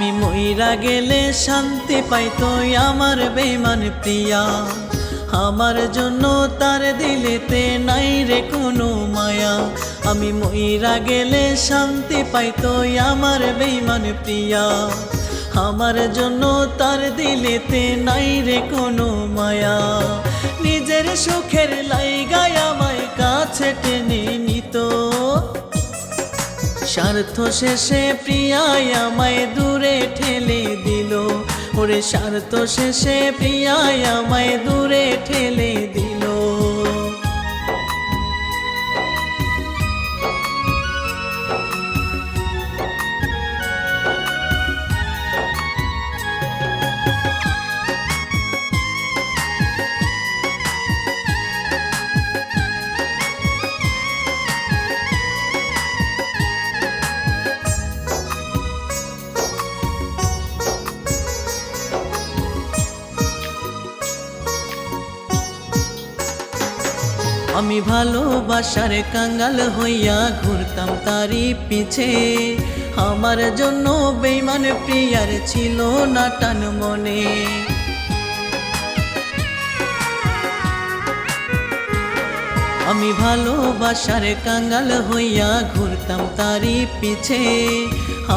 মইরা গেলে শান্তি পাইতো আমার বেমান প্রিয়া। আমার জন্য তার দিলেতে নাই রে কোনো মায়া। আমি মইরা গেলে শান্তি পাইতো আমার বেমান প্রিয়া। আমার জন্য তার দিলেতে নাই রে কোনো মায়া। নিজের সুখের লাইগায় স্বার্থ শেষে প্রিয়ায় আমায় দূরে ঠেলে দিল। ওরে স্বার্থ শেষে প্রিয়ায় আমায় দূরে ঠেলে দিল। আমি ভালোবাসার কাঙ্গাল হইয়া ঘুরতাম তারি পিছে। আমার জন্য বেইমান প্রিয়ার ছিল না টান মনে। আমি ভালোবাসার কাঙ্গাল হইয়া ঘুরতাম তারি পিছে।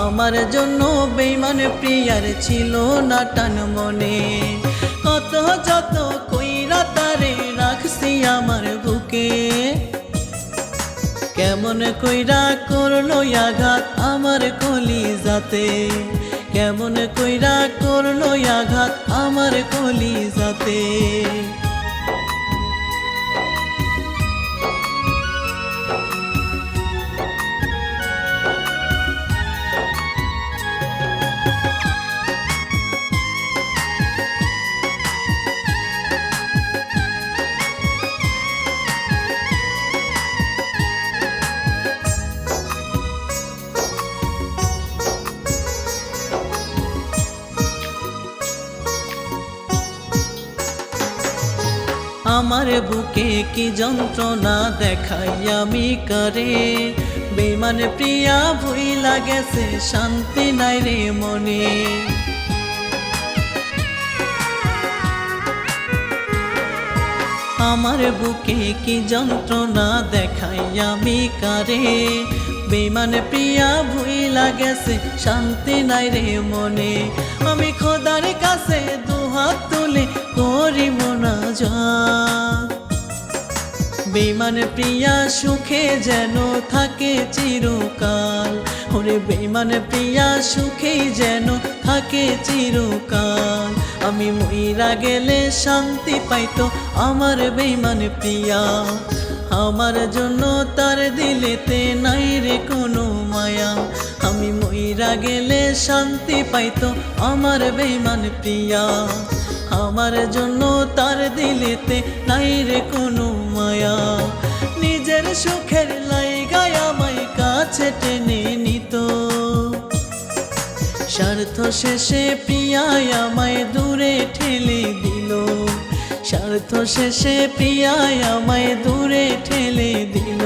আমার জন্য বেইমান প্রিয়ার ছিল না টান মনে। কত যত কইরা তারে রাখছি আমার বুকে কেমন কইরা করল আঘাত আমার কলি যাতে কেমন কইরা করল আঘাত আমার কলি যাতে আমার বুকে কি যন্ত্রণা দেখাই আমি করে? বেমান প্রিয়া, ভুই লাগেছে, শান্তি নাই রে মনে। আমার বুকে কি যন্ত্রণা দেখাই আমি কারে? বেমান প্রিয়া, ভুই লাগেছে, শান্তি নাই রে মনে। আমি খোদার কাছে বেমান প্রিয়া সুখে যেন থাকে চিরকাল। ওরে বেমান প্রিয়া সুখে যেন থাকে চিরকাল। আমি মইরা গেলে শান্তি পাইতো আমার বেমান প্রিয়া। আমার জন্য তার দিলেতে নাই রে কোনো মায়া। আমি মইরা গেলে শান্তি পাইতো আমার বেমান প্রিয়া। আমার জন্য তার দিলেতে নাই রে কোনো মায়া। নিজের সুখের লাইগায় আমায় কাছে টেনে নিত। স্বার্থ শেষে প্রিয়ায় আমায় দূরে ঠেলে দিল। স্বার্থ শেষে প্রিয়ায় আমায় দূরে ঠেলে দিল।